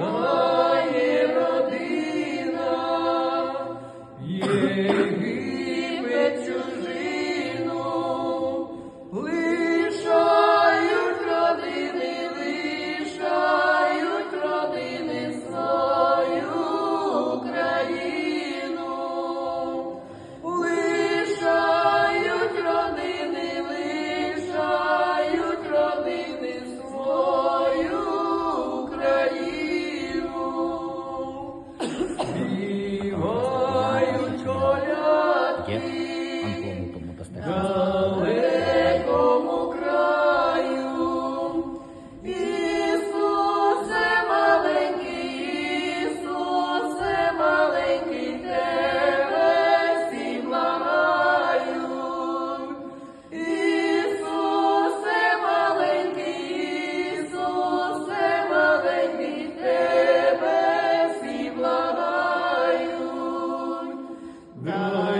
Має родина, є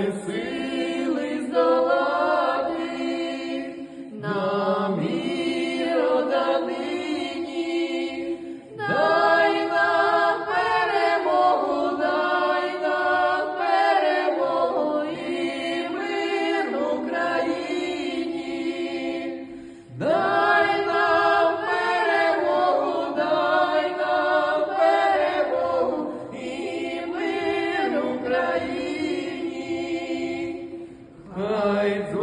Дай сили здолати нам віра нині, дай нам перемогу, дай нам перемогу і Україні, дай нам перемогу, дай нам перемогу. I'd